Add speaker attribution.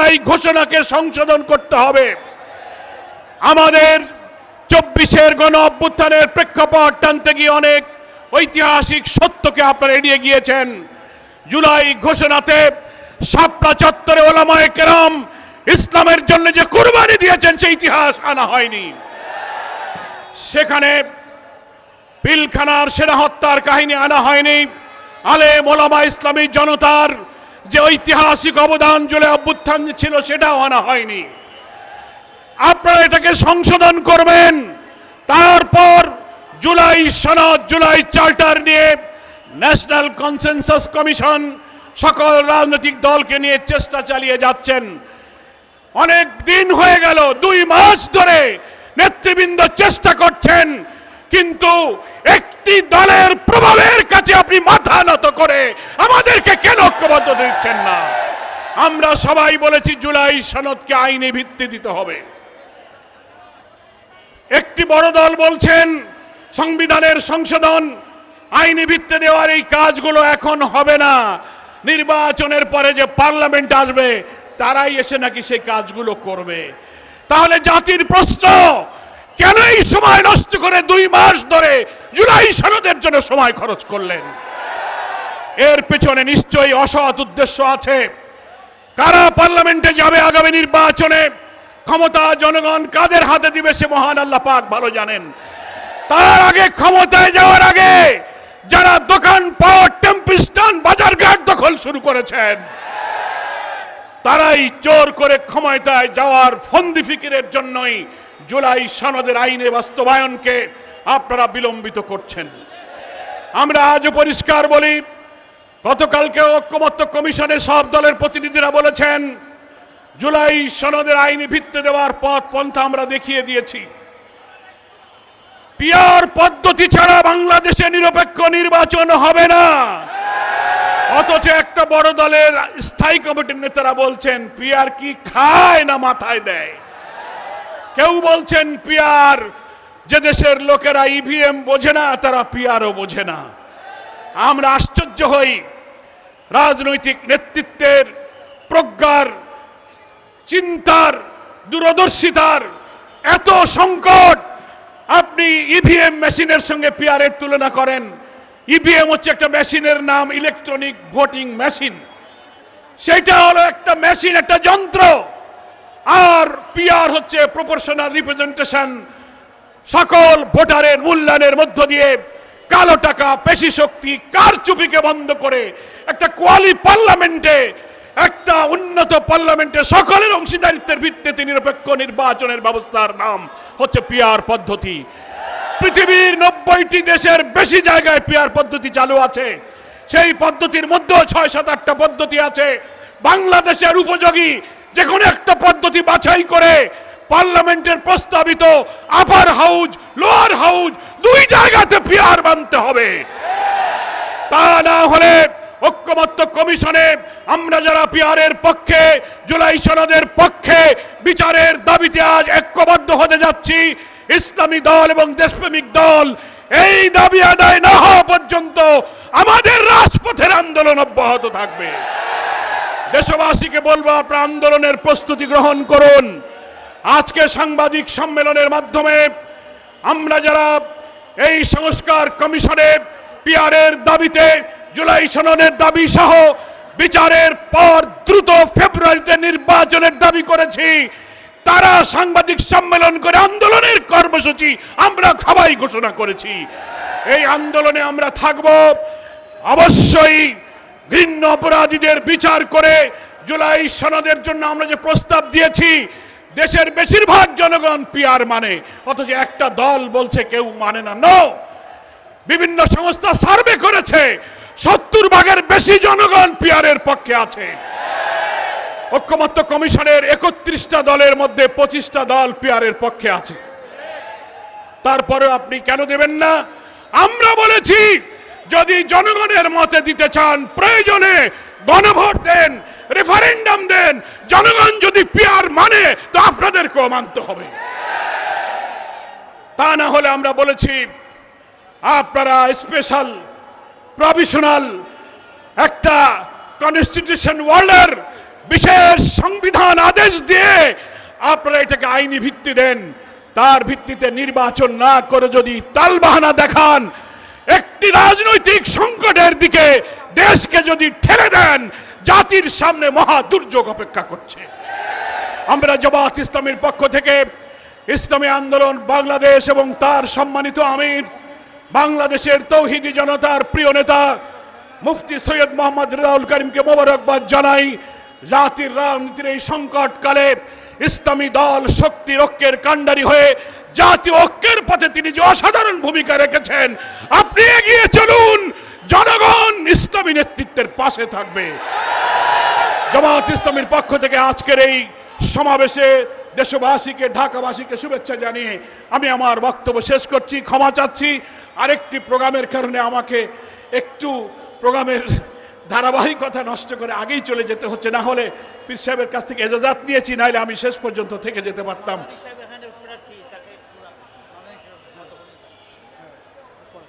Speaker 1: জুলাই ঘোষণাকে সংশোধন করতে হবে। আমাদের চব্বিশের গণ অভ্যুত্থানের প্রেক্ষাপট টানতে গিয়ে অনেক ঐতিহাসিক সত্যকে আপনারা এড়িয়ে গিয়েছেন। জুলাই ঘোষণাতে সাপলা চত্বরে ওলামায়ে কেরাম ইসলামের জন্য যে কুরবানি দিয়েছেন, সেই ইতিহাস আনা হয়নি। সেখানে পিলখানার সেনা হত্যার কাহিনী আনা হয়নি। আলে মোলামা ইসলামী জনতার যে ঐতিহাসিক অবদান জুলে অভ্যুত্থান ছিল, সেটাও আনা হয়নি। আপনারা এটাকে সংশোধন করবেন। তারপর জুলাই সনদ, জুলাই চার্টার নিয়ে ন্যাশনাল কনসেনসাস কমিশন সকল রাজনৈতিক দলকে নিয়ে চেষ্টা চালিয়ে যাচ্ছেন। অনেক দিন হয়ে গেল, দুই মাস ধরে নেতৃবৃন্দ চেষ্টা করছেন, কিন্তু একটি দলের প্রভাবের কাছে আপনি মাথা নত করে আমাদেরকে কেন ঐক্যবদ্ধ দিচ্ছেন না? আমরা সবাই বলেছি জুলাই সনদকে আইনি ভিত্তি দিতে হবে। একটি বড় দল বলছেন, সংবিধানের সংশোধন, আইনি ভিত্তি দেওয়ার এই কাজগুলো এখন হবে না। নির্বাচনের পরে যে পার্লামেন্ট আসবে, তারাই এসে নাকি সেই কাজগুলো করবে। তাহলে জাতির প্রশ্ন, কেন এই সময় নষ্ট করে জুলাই সনদের জন্য সময় খরচ করলেন। এর পেছনে নিশ্চয়ই অসৎ উদ্দেশ্য আছে। কারা পার্লামেন্টে যাবে আগামী নির্বাচনে? ক্ষমতা জনগণ কাদের হাতে দিবে সে মহান আল্লাহ পাক ভালো জানেন। তার আগে ক্ষমতায় যাওয়ার আগে যারা দোকান পাট টেম্পিস্টান বাজারঘাট দখল শুরু করেছেন, তারাই জোর করে ক্ষমতায় যাওয়ার ফন্দি ফিকিরের জন্যই জুলাই সনদের আইনে বাস্তবায়নকে আপনারা বিলম্বিত করছেন। আমরা আজও পরিষ্কার বলি গতকালকে ঐক্যমত্য কমিশনের সব দলের প্রতিনিধিরা বলেছেন, জুলাই সনদের আইনি ভিত্তি দেওয়ার পথ পন্থা আমরা দেখিয়ে দিয়েছি। পিয়ার পদ্ধতি ছাড়া বাংলাদেশে নিরপেক্ষ নির্বাচন হবে না। অথচ একটা বড় দলের স্থায়ী কমিটির নেতারা বলছেন পিয়ার কি খায় না মাথায় দেয়? কেউ বলছেন পিয়ার যে দেশের লোকেরা ইভিএম বোঝে না, তারা পিয়ারও বোঝে না। আমরা আশ্চর্য হই। রাজনৈতিক নেতৃত্বের প্রজ্ঞার, চিন্তার, দূরদর্শিতার এত সংকট। আপনি ইভিএম মেশিনের সঙ্গে পিয়ারের তুলনা করেন। ইভিএম হচ্ছে একটা মেশিনের নাম ইলেকট্রনিক ভোটিং মেশিন। সেটা হলো একটা মেশিন, একটা যন্ত্র। আর পিআর হচ্ছে প্রপোর্শনাল রিপ্রেজেন্টেশন সকল ভোটারের মূল্যায়নের মধ্য দিয়ে কালো টাকা, পেশি শক্তি কার চুপিকে বন্ধ করে একটা কোয়ালি পার্লামেন্টে, একটা উন্নত পার্লামেন্টে সকলের অংশীদারিত্বের ভিত্তিতে নিরপেক্ষ নির্বাচনের ব্যবস্থার নাম হচ্ছে পিআর পদ্ধতি। পৃথিবীর নব্বইটি দেশের বেশি জায়গায় পিআর পদ্ধতি চালু আছে। সেই পদ্ধতির মধ্যেও ছয় সাত আটটা পদ্ধতি আছে। বাংলাদেশের উপযোগী যে কোনো একটা পদ্ধতি বাছাই করে পার্লামেন্টের প্রস্তাবিত আপার হাউজ, লোয়ার হাউজ, দুই জায়গাতে পিআর বানতে হবে। তা না হলে ঐক্যমত্য কমিশনে আমরা যারা পিয়ারের পক্ষে, জুলাই সনদের পক্ষে বিচারের দাবিতে আজ ঐক্যবদ্ধ হতে যাচ্ছি, ইসলামী দল এবং দেশপ্রেমিক দল, এই দাবি আদায় না হওয়া পর্যন্ত আমাদের রাজপথের আন্দোলন অব্যাহত থাকবে। দেশবাসীকে বলব, আপনার আন্দোলনের প্রস্তুতি গ্রহণ করুন। আজকে সাংবাদিক সম্মেলনের মাধ্যমে আমরা যারা এই সংস্কার কমিশনে পিয়ারের দাবিতে জুলাই সননের দাবি সহ বিচারের পর দ্রুত ফেব্রুয়ারিতে নির্বাচনের দাবি করেছি, তারা সাংবাদিক সম্মেলন করে আন্দোলনের কর্মসূচি আমরা সবাই ঘোষণা করেছি। এই আন্দোলনে আমরা থাকব, অবশ্যই ভিন্ন অপরাধীদের বিচার করে জুলাই সনদের জন্য আমরা যে প্রস্তাব দিয়েছি দেশের বেশিরভাগ জনগণ পিয়ার মানে অথচ একটা দল বলছে কেউ মানে না। নো বিভিন্ন সংস্থা সার্ভে করেছে, সত্তর ভাগের বেশি জনগণ পিয়ারের পক্ষে আছে। ঐক্যমত্য কমিশনের একত্রিশটা দলের মধ্যে পঁচিশটা দল পিয়ারের পক্ষে আছে। তারপরে আপনি কেন দেবেন না? আমরা বলেছি, যদি জনগণের মতে দিতে চান, প্রয়োজনে গণভোট দেন। রেফারেন্ডাম দেন, জনগণ যদি পিয়ার মানে তো আপনাদেরকেও মানতে হবে। তা না হলে আমরা বলেছি, আপনারা স্পেশাল প্রভিশনাল একটা কনস্টিটিউশন ওয়ার্ল্ডের বিশেষ সংবিধান আদেশ দিয়ে আপনারা এটাকে আইনি ভিত্তি দেন। তার ভিত্তিতে নির্বাচন না করে যদি তালবাহানা দেখান, একটি রাজনৈতিক সংকটের দিকে দেশকে যদি ঠেলে দেন জাতির সামনে মহা দুর্যোগ অপেক্ষা করছে। আমরা জামাত ইসলামের পক্ষ থেকে ইসলামী আন্দোলন, বাংলাদেশ এবং তার সম্মানিত আমির, বাংলাদেশের তৌহিদি জনতার প্রিয় নেতা মুফতি সৈয়দ মোহাম্মদ রেজাউল করিমকে মোবারকবাদ জানাই। জাতির রাজনীতির এই সংকটকালে ইসলামী দল শক্তি ঐক্যের কাণ্ডারি হয়ে জাতীয় ঐক্যের পথে তিনি যে অসাধারণ ভূমিকা রেখেছেন, আপনি এগিয়ে চলুন। জনগণ ইসলামী নেতৃত্বের পাশে থাকবে। জামাত ইসলামের পক্ষ থেকে আজকের এই সমাবেশে দেশবাসীকে, ঢাকাবাসীকে শুভেচ্ছা জানিয়ে আমি আমার বক্তব্য শেষ করছি, ক্ষমা চাচ্ছি। আরেকটি প্রোগ্রামের কারণে আমাকে একটু প্রোগ্রামের ধারাবাহিকতা নষ্ট করে আগেই চলে যেতে হচ্ছে, না হলে পীর সাহেবের কাছ থেকে এজাজাত নিয়েছি, নাহলে আমি শেষ পর্যন্ত থেকে যেতে পারতাম।